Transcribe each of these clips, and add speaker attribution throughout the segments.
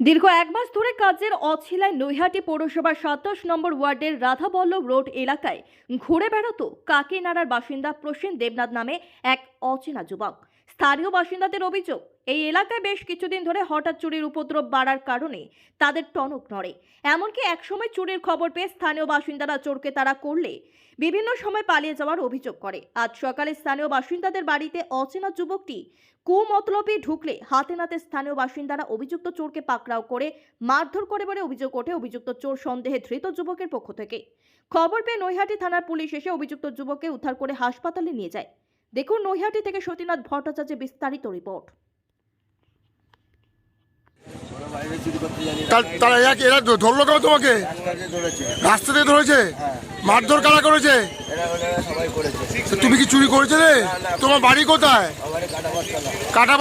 Speaker 1: দীর্ঘ এক মাস ধরে কাজের অছিলায় নৈহাটি পৌরসভার সাতাশ নম্বর ওয়ার্ডের রাধাবল্লভ রোড এলাকায় ঘুরে বেড়াতো কাকিনাড়ার বাসিন্দা প্রসেন দেবনাথ নামে এক অচেনা যুবক। স্থানীয় বাসিন্দাদের অভিযোগ, এই এলাকায় বেশ কিছুদিন ধরে হঠাৎ চুরির উপদ্রব বাড়ার কারণে তাদের টনক নড়ে। এমনকি একসময় চুরির খবর পেয়ে স্থানীয় বাসিন্দারা চোরকে তারা করলে বিভিন্ন সময় পালিয়ে যাওয়ার অভিযোগ করে। আজ সকালে স্থানীয় বাসিন্দাদের বাড়িতে অচেনা যুবকটি কুমতলবে ঢুকলে হাতে নাতে স্থানীয় বাসিন্দারা অভিযুক্ত চোরকে পাকড়াও করে মারধর করে বলে অভিযোগ ওঠে অভিযুক্ত চোর সন্দেহে ধৃত যুবকের পক্ষ থেকে। খবর পেয়ে নৈহাটি থানার পুলিশ এসে অভিযুক্ত যুবককে উদ্ধার করে হাসপাতালে নিয়ে যায়। দেখুন নৈহাটি থেকে সতীনাথ ভট্টাচার্যের বিস্তারিত রিপোর্ট
Speaker 2: তার- এরা কি- এরা ধরলো কেন তোমাকে? রাস্তা থেকে ধরেছে? মারধর কারা করেছে?
Speaker 3: এরা ওরা সবাই করেছে
Speaker 2: তো তুমি কি চুরি করেছে রে? তোমার বাড়ি কোথায়?
Speaker 3: কাটা
Speaker 2: কাটা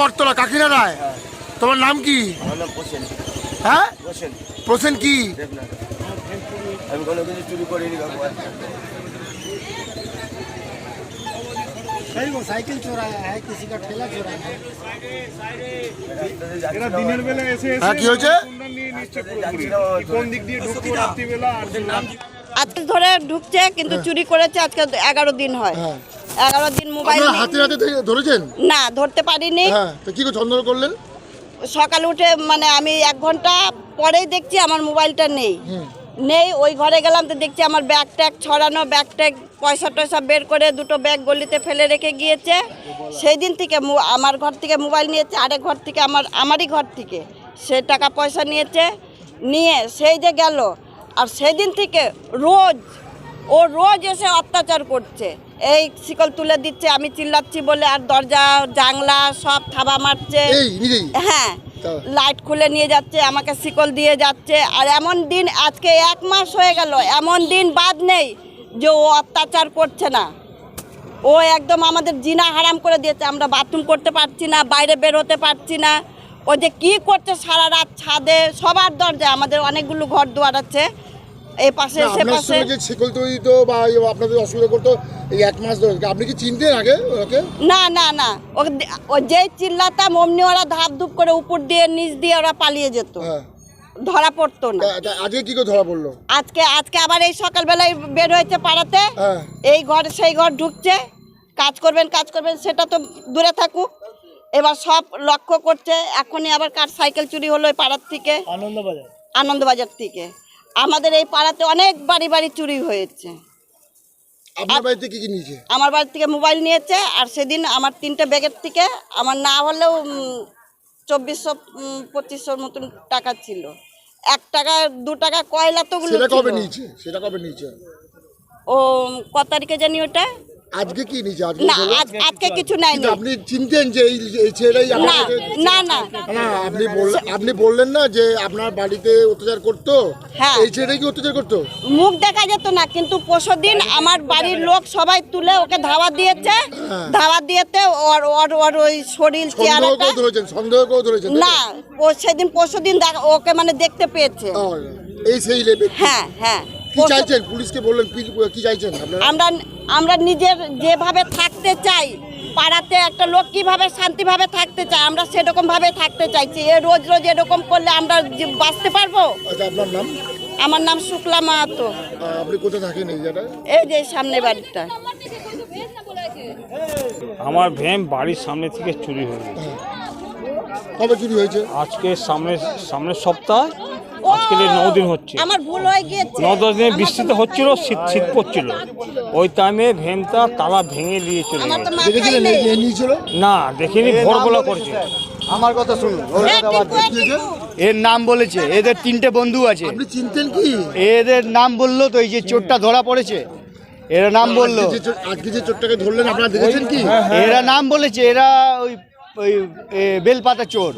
Speaker 2: তোমার নাম কি?
Speaker 3: আমার নাম পোষেন
Speaker 2: হ্যাঁ প্রসেন কি
Speaker 3: আমি কোনো কিছু চুরি করিনি বাবু
Speaker 4: कई वो साइकिल चुराया है किसी का ठेला चुराया है
Speaker 3: রাস্তাতে যাচ্ছি
Speaker 5: এরা
Speaker 3: না,
Speaker 5: দিনের বেলা এসে এসে
Speaker 2: হ্যাঁ, কি হয়েছে?
Speaker 5: সন্ধান নিয়ে নিচ্ছে পুরোপুরি কি কোন দিক দিয়ে ঢুকবো রাত্রিবেলা আর
Speaker 6: আজকে ধরে ঢুকছে কিন্তু চুরি করেছে আজকে এগারো দিন হয়
Speaker 2: হ্যাঁ
Speaker 6: এগারো দিন মোবাইল
Speaker 2: আপনারা
Speaker 6: নেই।
Speaker 2: হাতে হাতে ধরে- ধরেছেন
Speaker 6: না ধরতে পারিনি
Speaker 2: হ্যাঁ তো কি করে চন্দন করলেন
Speaker 6: সকালে উঠে মানে আমি এক ঘন্টা পরেই দেখছি আমার মোবাইলটা নেই
Speaker 2: হুম।
Speaker 6: নেই ওই ঘরে গেলাম তো দেখছি আমার ব্যাগ ট্যাগ ছড়ানো ব্যাগ ট্যাগ পয়সা টয়সা বের করে দুটো ব্যাগ গলিতে ফেলে রেখে গিয়েছে। সেই দিন থেকে আমার ঘর থেকে মোবাইল নিয়েছে আরেক ঘর থেকে আমার আমারই ঘর থেকে সে টাকা পয়সা নিয়েছে। নিয়ে সেই যে গেল আর সেদিন থেকে রোজ ও রোজ এসে অত্যাচার করছে। এই শিকল তুলে দিচ্ছে আমি চিল্লাচ্ছি বলে আর দরজা জানলা সব থাবা মারছে। হ্যাঁ লাইট খুলে নিয়ে যাচ্ছে আমাকে শিকল দিয়ে যাচ্ছে। আর এমন দিন আজকে এক মাস হয়ে গেল এমন দিন বাদ নেই। যে ও অত্যাচার করছে না। ও একদম আমাদের জিনা হারাম করে দিয়েছে। আমরা বাথরুম করতে পারছি না বাইরে বের হতে পারছি না। ও যে কী করছে সারা রাত ছাদে সবার দরজায় আমাদের অনেকগুলো ঘর দুয়ার আছে। এই পাশে সে পাশে।
Speaker 2: শিকল তৈরি তো বা আপনাদের অসুবিধা করতো এই এক মাস ধরে। আপনি কি চিনতেন আগে ওকে?
Speaker 6: না না না। ও ও যেই চিল্লাতাম অমনি ওরা ধাপ ধুপ করে উপর দিয়ে নিচ দিয়ে ওরা পালিয়ে যেত।
Speaker 2: হ্যাঁ।
Speaker 6: ধরা পড়তো না।
Speaker 2: আজকে কি ধরা পড়ল?
Speaker 6: আজকে আজকে আবার এই সকালবেলায় বের হয়েছে পাড়াতে।
Speaker 2: হ্যাঁ।
Speaker 6: এই ঘর সেই ঘর ঢুকছে। কাজ করবেন কাজ করবেন সেটা তো দূরে থাকুক। এবার সব লক্ষ্য করছে এখনই আবার কার সাইকেল চুরি হলো এই পাড়ার থেকে?
Speaker 4: আনন্দবাজার।
Speaker 6: আনন্দবাজার থেকে। আমাদের এই পাড়াতে অনেক বাড়ি বাড়ি চুরি হয়েছে।
Speaker 2: আপনার কি নিয়েছে?
Speaker 6: আমার বাড়ি থেকে মোবাইল নিয়েছে আর সেদিন আমার তিনটে ব্যাগের থেকে আমার না হলেও চব্বিশশো পঁচিশশোর মতন টাকা ছিল। এক টাকা দু টাকা কয়লা তো
Speaker 2: সেটা কবে নিয়েছে? সেটা কবে নিয়েছে?
Speaker 6: ও ক তারিখে জানি ওটা?
Speaker 2: আজকে কি আজকে
Speaker 6: না আজকে কিছু
Speaker 2: কিন্তু আপনি চিনতেন যে এই এই ছেলেটাই
Speaker 6: না না না।
Speaker 2: আপনি বললেন আপনি বললেন না যে আপনার বাড়িতে অত্যাচার করতো।
Speaker 6: হ্যাঁ।
Speaker 2: এই ছেলেটাই কি অত্যাচার করতো?
Speaker 6: মুখ দেখা যেত না কিন্তু পরশু দিন আমার বাড়ির লোক সবাই তুলে ওকে ধাওয়া দিয়েছে।
Speaker 2: হ্যাঁ।
Speaker 6: ধাওয়া দিয়েতে ওর ওর ওর ওই শরীর চেহারাটা
Speaker 2: ধরেছেন সন্দেহ ধরেছেন
Speaker 6: না ও সেদিন পরশু দিন ওকে মানে দেখতে পেয়েছে।
Speaker 2: এই সেই লেবে
Speaker 6: হ্যাঁ হ্যাঁ।
Speaker 2: কি চাইছেন? পুলিশকে বললেন কি চাইছেন
Speaker 6: আমরা আমরা নিজের যেভাবে থাকতে চাই পাড়াতে একটা লোক কীভাবে শান্তিভাবে থাকতে চায় আমরা সেরকম ভাবে থাকতে চাইছি। এ রোজ রোজ এরকম করলে আমরা যে বাঁচতে পারব?
Speaker 2: আচ্ছা আপনার নাম?
Speaker 6: আমার নাম শুক্লা মাহাতো।
Speaker 2: আপনি কোথায় থাকেন এই
Speaker 6: যে সামনে বাড়িটা।
Speaker 7: আমার ভ্যান বাড়ির সামনে থেকে চুরি হয়ে গেছে।
Speaker 2: কবে চুরি হয়েছে?
Speaker 7: আজকে সামনে সামনের সপ্তাহ আজকে ন দিন হচ্ছে।
Speaker 6: আমার ভুল হয়ে গিয়েছে।
Speaker 7: ন দশ দিনে বৃষ্টিতে হচ্ছিল শীত শীত পড়ছিল। ওই টাইমে ভ্যানটা তালা ভেঙে দিয়ে চলে
Speaker 6: তো
Speaker 7: না দেখিনি ভোরবেলা করছে।
Speaker 8: আমার কথা শুনুন
Speaker 6: হ্যাঁ,
Speaker 8: এর নাম বলেছে এদের তিনটে বন্ধু আছে।
Speaker 2: চিনতেন কি?
Speaker 8: এদের নাম বলল তো এই যে চোরটা ধরা পড়েছে। এরা নাম বলল।
Speaker 2: আজকে যে চোর- আজকে যে চোরটাকে ধরলেন আপনারা দেখেছেন কি?
Speaker 8: এরা নাম বলেছে এরা ওই ওই বেলপাতা চোর।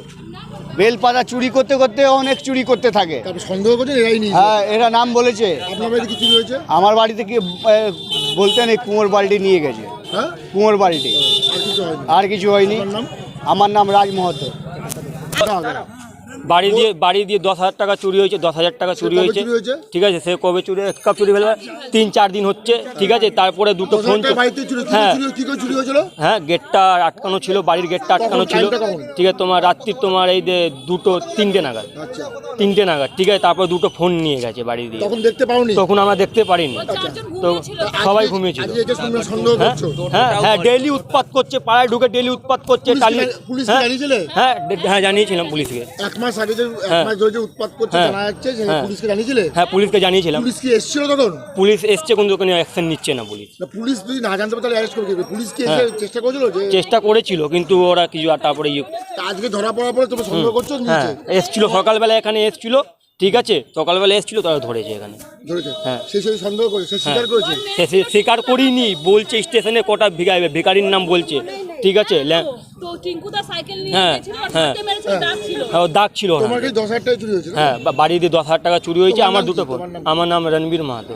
Speaker 8: বেলপাতা চুরি করতে করতে অনেক চুরি করতে থাকে।
Speaker 2: সন্দেহ করছেন এরাই নিয়েছে
Speaker 8: হ্যাঁ এরা নাম বলেছে।
Speaker 2: আপনার বাড়িতে কি চুরি হয়েছে?
Speaker 8: আমার বলতেন এই কুমোর বাড়িটি নিয়ে গেছে।
Speaker 2: হ্যাঁ?
Speaker 8: কুমোর বাড়িটি।
Speaker 2: আর কিছু হয়নি।
Speaker 8: আমার নাম রাজ মহতো
Speaker 2: দাঁড়াও, দাঁড়াও।
Speaker 7: বাড়ি দিয়ে বাড়ি দিয়ে দশ হাজার টাকা চুরি হয়েছে দশ হাজার টাকা চুরি হয়েছে। ঠিক আছে সে কবে চুরি কবে চুরি হলো তিন চার দিন হচ্ছে ঠিক আছে তারপরে দুটো ফোন হ্যাঁ
Speaker 2: চুরি কি করে চুরি হয়েছিল?
Speaker 7: হ্যাঁ গেটটা আটকানো ছিল বাড়ির গেটটা আটকানো ছিল। ঠিক আছে তোমার রাত্রির তোমার এই যে দুটো তিনটে নাগাদ।
Speaker 2: আচ্ছা।
Speaker 7: তিনটে নাগাদ ঠিক আছে তারপর দুটো ফোন নিয়ে গেছে বাড়ি দিয়ে।
Speaker 2: তখন দেখতে পাওনি?
Speaker 7: তখন আমরা দেখতে পারিনি। তো সবাই ঘুমিয়েছিল।
Speaker 2: একে
Speaker 7: হ্যাঁ হ্যাঁ হ্যাঁ ডেইলি উৎপাত করছে পাড়ায় ঢুকে ডেইলি উৎপাত করছে হ্যাঁ হ্যাঁ হ্যাঁ জানিয়েছিলাম পুলিশকে।
Speaker 2: এক মাস আগে যে এক
Speaker 7: হ্যাঁ।
Speaker 2: মাস ধরে যে উৎপাত করছে
Speaker 7: হ্যাঁ।
Speaker 2: জানা যাচ্ছে
Speaker 7: হ্যাঁ।
Speaker 2: পুলিশকে জানিয়েছিলে?
Speaker 7: হ্যাঁ পুলিশকে জানিয়েছিলাম।
Speaker 2: পুলিশ কি এসেছিল তখন?
Speaker 7: পুলিশ এসছে কিন্তু কোনো অ্যাকশন নিচ্ছে না পুলিশ।
Speaker 2: না পুলিশ যদি না জানতে পারে তাহলে অ্যারেস্ট করে দেবে পুলিশ কি এসে। চেষ্টা করেছিল যে
Speaker 7: চেষ্টা করেছিল কিন্তু ওরা কিছু আর তারপরে ইয়ে
Speaker 2: তা আজকে ধরা পড়ার পরে তুমি সন্দেহ করছ
Speaker 7: হ্যাঁ এসছিল সকালবেলা এখানে এসছিল ঠিক আছে? সকালবেলা এসছিল তারা ধরেছে এখানে।
Speaker 2: ধরেছে?
Speaker 7: হ্যাঁ।
Speaker 2: সে সেই সন্দেহ করে সে স্বীকার করেছে?
Speaker 7: সে সে- স্বীকার করিনি বলছে স্টেশনে কটা ভিকারি ভিকারির নাম বলছে। ঠিক আছে হ্যাঁ, হ্যাঁ।
Speaker 9: দাগ ছিল।
Speaker 7: হ্যাঁ,
Speaker 2: দশ হাজার টাকা চুরি হয়েছে
Speaker 7: হ্যাঁ বাড়ি দিয়ে দশ হাজার টাকা চুরি হয়েছে আমার দুটো? আমার নাম রণবীর মাহাতো।